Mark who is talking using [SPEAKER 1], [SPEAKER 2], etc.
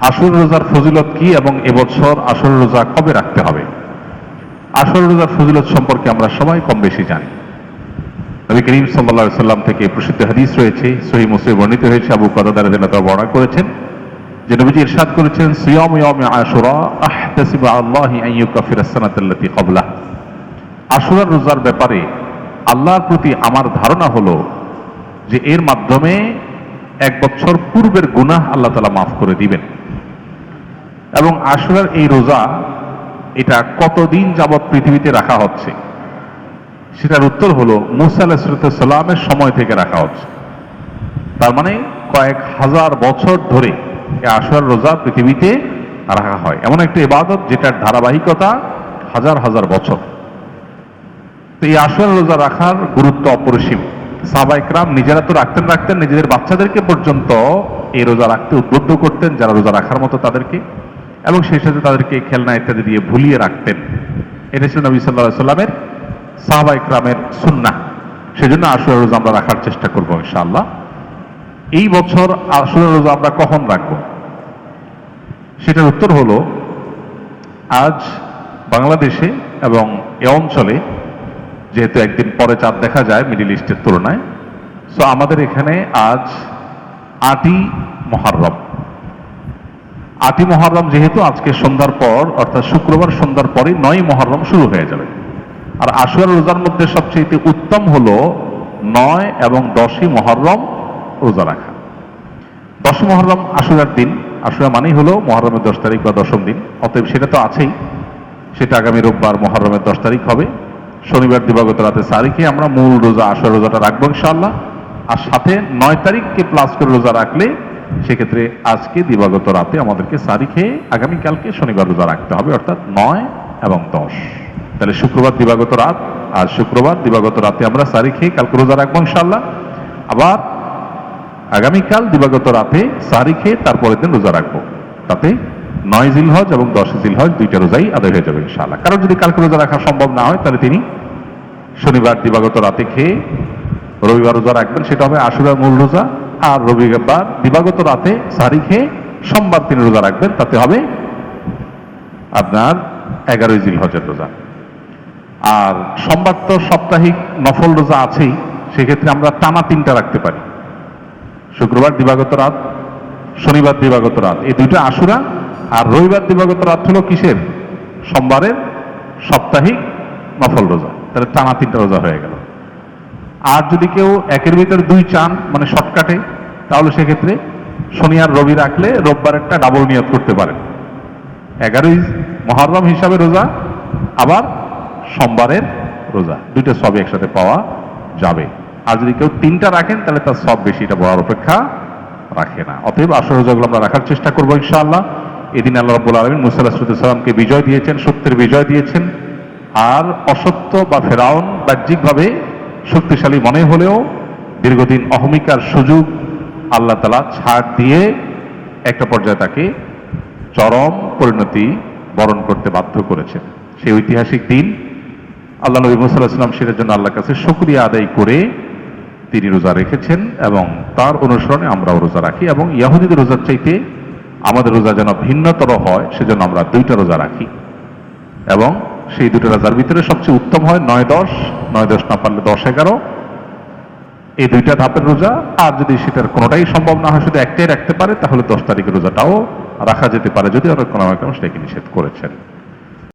[SPEAKER 1] আসর রোজার ফজিলত কি এবং এবছর আসর রোজা কবে রাখতে হবে? আসর রোজার ফজিলত সম্পর্কে আমরা সবাই কম বেশি জানি। নবী করিম সাল্লা সাল্লাম থেকে প্রসিদ্ধ হাদিস রয়েছে সহি মুসলিম বর্ণিত হয়েছে, আবু কাদাদার জেনাতা বর্ণনা করেছেন, যে নবীজি ইরশাদ করেছেন, সিয়াম ইয়ামে আশুরা আহতাসিবু আল্লাহি আন ইউকাফির আস-সানাতাল্লাতী ক্বাবলা আশুরার রোজার ব্যাপারে আল্লাহর প্রতি আমার ধারণা হলো যে এর মাধ্যমে এক বছর পূর্বের গুনাহ আল্লাহ তালা মাফ করে দিবেন। এবং আশুরার এই রোজা, এটা কতদিন যাবৎ পৃথিবীতে রাখা হচ্ছে? সেটার উত্তর হলো, মুসা আলাহিসাল্লামের সময় থেকে রাখা হচ্ছে। তার মানে কয়েক হাজার বছর ধরে এই আশুরার রোজা পৃথিবীতে রাখা হয়। এমন একটা ইবাদত যেটার ধারাবাহিকতা হাজার হাজার বছর। তো এই আশুরার রোজা রাখার গুরুত্ব অপরিসীম। সাহবা ইকরাম নিজেরা তো রাখতেন রাখতেন, নিজেদের বাচ্চাদেরকে পর্যন্ত এই রোজা রাখতে উদ্বুদ্ধ করতেন, যারা রোজা রাখার মতো তাদেরকে। এবং সেই সাথে তাদেরকে খেলনা ইত্যাদি দিয়ে ভুলিয়ে রাখতেন। এটা ছিল নবী সাল্লাহ সাল্লামের সাহবা ইকরামের সুন্না সেজন্য আশুরা রোজা আমরা রাখার চেষ্টা করব ইনশাআল্লাহ। এই বছর আশুরা রোজা আমরা কখন রাখব? সেটার উত্তর হলো, আজ বাংলাদেশে এবং এ অঞ্চলে যেহেতু একদিন পরে চাঁদ দেখা যায় মিডিল ইস্টের তুলনায়, সো আমাদের এখানে আজ আটই মহারম আটই মহরম যেহেতু আজকে সন্ধ্যার পর, অর্থাৎ শুক্রবার সন্ধ্যার পরে নয় মহরম শুরু হয়ে যাবে। আর আশুয়ার রোজার মধ্যে সবচেয়ে উত্তম হলো নয় এবং দশই মহরম রোজা রাখা। দশই মহরম আশুরার দিন। আশুরা মানেই হলো মহরমের দশ তারিখ বা দশম দিন। অতএব সেটা তো আছেই। সেটা আগামী রোববার মহরমের দশ তারিখ হবে। শনিবার দিবাগত রাতে তারিখে আমরা মূল রোজা আশুরা রোজাটা রাখব ইনশাআল্লাহ। আর সাথে নয় তারিখকে প্লাস করে রোজা রাখলে সেক্ষেত্রে আজকে দিবাগত রাতে আমাদেরকে সারি খেয়ে আগামীকালকে শনিবার রোজা রাখতে হবে, অর্থাৎ নয় এবং দশ। তাহলে শুক্রবার দিবাগত রাত, আর শুক্রবার দিবাগত রাতে আমরা সারি খেয়ে কালকে রোজা রাখব ইনশাল্লাহ আবার আগামীকাল দিবাগত রাতে সারি খেয়ে তারপরের দিন রোজা রাখব। তাতে নয় জিলহজ এবং দশ জিলহজ দুইটা রোজাই আদায় হয়ে যাবে ইনশাল্লাহ কারণ যদি কালকে রোজা রাখা সম্ভব না হয়, তাহলে তিনি শনিবার দিবাগত রাতে খেয়ে রবিবার রোজা রাখবেন। সেটা হবে আশুরার মূল রোজা আর রবিবার দিবাগত রাতে সারি খেয়ে সোমবার তিনি রোজা রাখবেন, তাতে হবে আপনার এগারোই জিল হজের রোজা। আর সোমবার তো সাপ্তাহিক নফল রোজা আছেই, সেক্ষেত্রে আমরা টানা তিনটা রাখতে পারি। শুক্রবার দিবাগত রাত, শনিবার দিবাগত রাত, এই দুইটা আশুরা আর রবিবার দিবাগত রাত হলো কিসের? সোমবারের সাপ্তাহিক নফল রোজা। তাহলে টানা তিনটা রোজা হয়ে গেল। আর যদি কেউ একের ভিতর দুই চান মানে শর্টকাটে, তাহলে সেক্ষেত্রে শনি আর রবি রাখলে রোববার একটা ডাবল নিয়ত করতে পারেন। এগারোই মহরম হিসাবে রোজা, আবার সোমবারের রোজা। দুইটা সবই একসাথে পাওয়া যাবে। আর যদি কেউ তিনটা রাখেন, তাহলে তার সব বেশি এটা বলার অপেক্ষা রাখে না। অতএব আসর রোজাগুলো আমরা রাখার চেষ্টা করব ইনশাআল্লাহ। এদিন আল্লাহ রব্বুল আলমিন মুসাল্লাহামকে বিজয় দিয়েছেন, সত্যের বিজয় দিয়েছেন। আর অসত্য বা ফেরাউন বাহ্যিকভাবে শক্তিশালী মনে হলেও দীর্ঘদিন অহমিকার সুযোগ আল্লাহ তালা ছাড় দিয়ে একটা পর্যায়ে তাকে চরম পরিণতি বরণ করতে বাধ্য করেছেন। সেই ঐতিহাসিক দিন আল্লাহ নবী মুসাল্লাহাম সেটার জন্য আল্লাহর কাছে শুক্রিয়া আদায় করে তিনি রোজা রেখেছেন এবং তার অনুসরণে আমরাও রোজা রাখি এবং ইয়াহুদিদের রোজার চাইতে আমাদের রোজা যেন ভিন্নতর হয়, সেজন্য আমরা দুইটা রোজা রাখি। এবং সেই দুটো রাজার ভিতরে সবচেয়ে উত্তম হয় নয় দশ নয় দশ না পারলে দশ এগারো। এই দুইটা ধাপের রোজা, আর যদি সেটার কোনোটাই সম্ভব না হয়, শুধু একটাই রাখতে পারে, তাহলে দশ তারিখের রোজাটাও রাখা যেতে পারে, যদি অনেক কোনো সেটাকে নিষেধ করেছেন।